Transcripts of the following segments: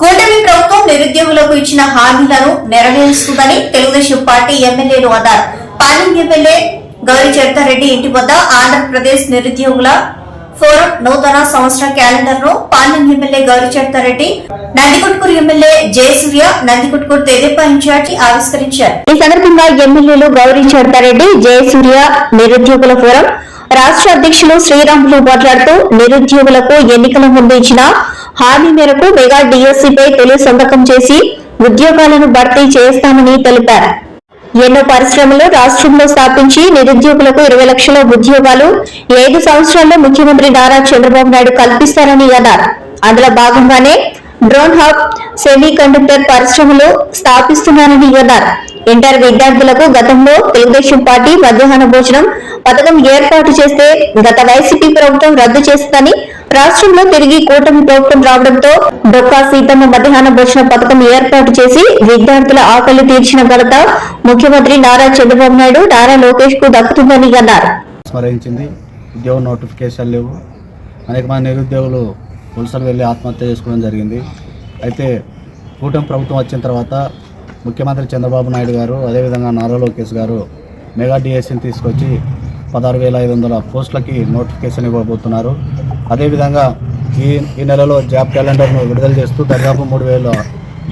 కూటమి ప్రభుత్వం నిరుద్యోగులకు ఇచ్చిన హామీలను నెరవేరుస్తుందని తెలుగుదేశం పార్టీ ఎమ్మెల్యేలు అన్నారు. పాలెం ఎమ్మెల్యే గౌరీ చరితారెడ్డి ఇంటి వద్ద ఆంధ్రప్రదేశ్ నిరుద్యోగుల ఫోరం నూతన సంవత్సర క్యాలెండర్ను పాలెం ఎమ్మెల్యే గౌరీ చరితారెడ్డి నందికొట్కూరు ఎమ్మెల్యే జయసూర్య నందికొట్కూరు తెదేపా ఇన్ఛార్జి ఆవిష్కరించారు. ఈ సందర్భంగా ఎమ్మెల్యేలు గౌరీ చరితారెడ్డి జయసూర్య నిరుద్యోగుల ఫోరం రాష్ట్ర అధ్యక్షులు శ్రీరాములు మాట్లాడుతూ నిరుద్యోగులకు ఎన్నికల ముందు ఇచ్చిన హామీ మేరకు మెగా డిఎస్సిపై తొలి సంతకం చేసి ఉద్యోగాలను భర్తీ చేస్తామని తెలిపారు. ఎన్నో పరిశ్రమలు రాష్ట్రంలో స్థాపించి నిరుద్యోగులకు ఇరవై లక్షల ఉద్యోగాలు ఐదు సంవత్సరాల్లో ముఖ్యమంత్రి నారా చంద్రబాబు నాయుడు కల్పిస్తారని అన్నారు. అందులో భాగంగానే డ్రోన్ హబ్ సెమీ కండక్టర్ పరిశ్రమలు స్థాపిస్తున్నారని అన్నారు. ఇంటర్ విద్యార్థులకు గతంలో తెలుగుదేశం పార్టీ మధ్యాహ్న భోజనం పథకం ఏర్పాటు చేస్తే గత వైసీపీ ప్రభుత్వం రద్దు చేస్తుందని రాష్ట్రంలో తిరిగి కూటమి ప్రభుత్వం రావడంతో డొక్కా సీతమ్మ మధ్యాహ్న భోజన పథకం ఏర్పాటు చేసి విద్యార్థుల ఆకలి తీర్చిన ఘనత ముఖ్యమంత్రి నారా చంద్రబాబు నాయుడు నారా లోకేష్కు దక్కుతుందని అన్నారు. స్మరించింది. ఉద్యోగ నోటిఫికేషన్ లేవు. అనేక మంది నిరుద్యోగులు వలసలు వెళ్ళి ఆత్మహత్య చేసుకోవడం జరిగింది. అయితే కూటమి ప్రభుత్వం వచ్చిన తర్వాత ముఖ్యమంత్రి చంద్రబాబు నాయుడు గారు అదేవిధంగా నారా లోకేష్ గారు మెగా డిఎస్సీని తీసుకొచ్చి పదహారు వేల ఐదు వందల పోస్టులకి నోటిఫికేషన్ ఇవ్వబోతున్నారు. అదేవిధంగా ఈ ఈ నెలలో జాబ్ క్యాలెండర్ను విడుదల చేస్తూ దాదాపు మూడు వేల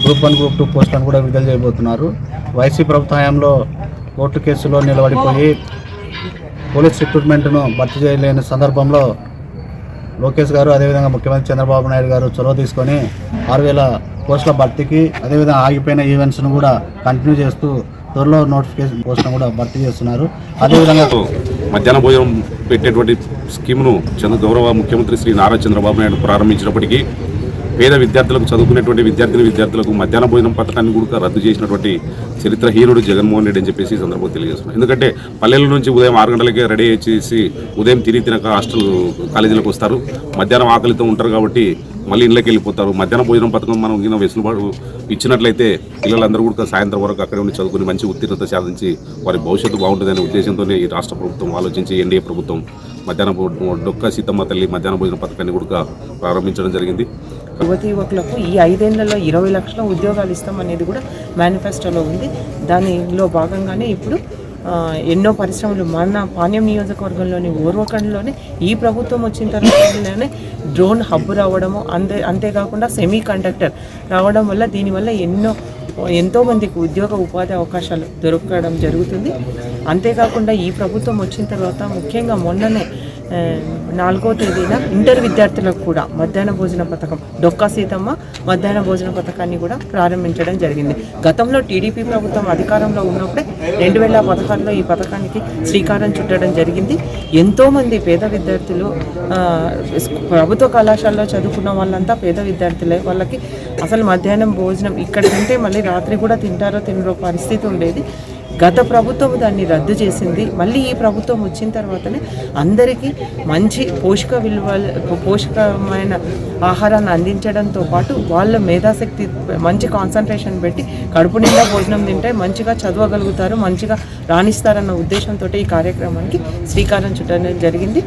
గ్రూప్ వన్ గ్రూప్ టూ పోస్టులను కూడా విడుదల చేయబోతున్నారు. వైసీ ప్రభుత్వంలో కోర్టు కేసులో నిలబడిపోయి పోలీస్ రిక్రూట్మెంట్ను భర్తీ చేయలేని సందర్భంలో లోకేష్ గారు అదేవిధంగా ముఖ్యమంత్రి చంద్రబాబు నాయుడు గారు చొరవ తీసుకొని ఆరు వేల పోస్టుల భర్తీకి అదేవిధంగా ఆగిపోయిన ఈవెంట్స్ను కూడా కంటిన్యూ చేస్తూ త్వరలో నోటిఫికేషన్ పోస్టులను కూడా భర్తీ చేస్తున్నారు. అదేవిధంగా మధ్యాహ్న భోజనం పెట్టేటువంటి స్కీమ్ను చంద్ర గౌరవ ముఖ్యమంత్రి శ్రీ నారా చంద్రబాబు నాయుడు ప్రారంభించినప్పటికీ పేద విద్యార్థులకు చదువుకునేటువంటి విద్యార్థిని విద్యార్థులకు మధ్యాహ్న భోజనం పథకాన్ని కూడా రద్దు చేసినటువంటి చరిత్రహీనుడు జగన్మోహన్ రెడ్డి అని చెప్పేసి ఈ సందర్భంగా తెలియజేస్తున్నాం. ఎందుకంటే పల్లెల నుంచి ఉదయం ఆరు గంటలకే రెడీ చేసి ఉదయం తిరిగి తినక హాస్టల్ కాలేజీలకు వస్తారు. మధ్యాహ్నం ఆకలితో ఉంటారు కాబట్టి మళ్ళీ ఇళ్ళకి వెళ్ళిపోతారు. మధ్యాహ్న భోజనం పథకం మనం కింద వెసులుబాటు ఇచ్చినట్లయితే పిల్లలందరూ కూడా సాయంత్రం వరకు అక్కడ ఉండి చదువుకుని మంచి ఉత్తీర్ణత సాధించి వారి భవిష్యత్తు బాగుంటుందనే ఉద్దేశంతోనే ఈ రాష్ట్ర ప్రభుత్వం ఆలోచించి ఎన్డీఏ ప్రభుత్వం మధ్యాహ్న డొక్క సీతమ్మ తల్లి మధ్యాహ్న భోజన పథకాన్ని కూడా ప్రారంభించడం జరిగింది. యువతి యువకులకు ఈ ఐదేళ్ళలో ఇరవై లక్షల ఉద్యోగాలు ఇస్తామనేది కూడా మేనిఫెస్టోలో ఉంది. దానిలో భాగంగానే ఇప్పుడు ఎన్నో పరిశ్రమలు మన పాణ్యం నియోజకవర్గంలోని ఓర్వకండ్లోనే ఈ ప్రభుత్వం వచ్చిన తర్వాతనే డ్రోన్ హబ్ రావడము అంతే అంతేకాకుండా సెమీ కండక్టర్ రావడం వల్ల దీనివల్ల ఎన్నో ఎంతోమందికి ఉద్యోగ ఉపాధి అవకాశాలు దొరకడం జరుగుతుంది. అంతేకాకుండా ఈ ప్రభుత్వం వచ్చిన తర్వాత ముఖ్యంగా మొన్ననే నాలుగో తేదీన ఇంటర్ విద్యార్థులకు కూడా మధ్యాహ్న భోజన పథకం డొక్కా సీతమ్మ మధ్యాహ్న భోజన పథకాన్ని కూడా ప్రారంభించడం జరిగింది. గతంలో టీడీపీ ప్రభుత్వం అధికారంలో ఉన్నప్పుడే రెండు వేల పదహారులో ఈ పథకానికి శ్రీకారం చుట్టడం జరిగింది. ఎంతోమంది పేద విద్యార్థులు ప్రభుత్వ కళాశాలలో చదువుకున్న వాళ్ళంతా పేద విద్యార్థులే. వాళ్ళకి అసలు మధ్యాహ్నం భోజనం ఇక్కడ తింటే మళ్ళీ రాత్రి కూడా తింటారో తినరో పరిస్థితి ఉండేది. గత ప్రభుత్వం దాన్ని రద్దు చేసింది. మళ్ళీ ఈ ప్రభుత్వం వచ్చిన తర్వాతనే అందరికీ మంచి పోషక విలువ పోషకమైన ఆహారాన్ని అందించడంతో పాటు వాళ్ళ మేధాశక్తి మంచి కాన్సన్ట్రేషన్ పెట్టి కడుపు నిండా భోజనం తింటే మంచిగా చదవగలుగుతారు మంచిగా రాణిస్తారన్న ఉద్దేశంతో ఈ కార్యక్రమానికి శ్రీకారం చుట్టడం జరిగింది.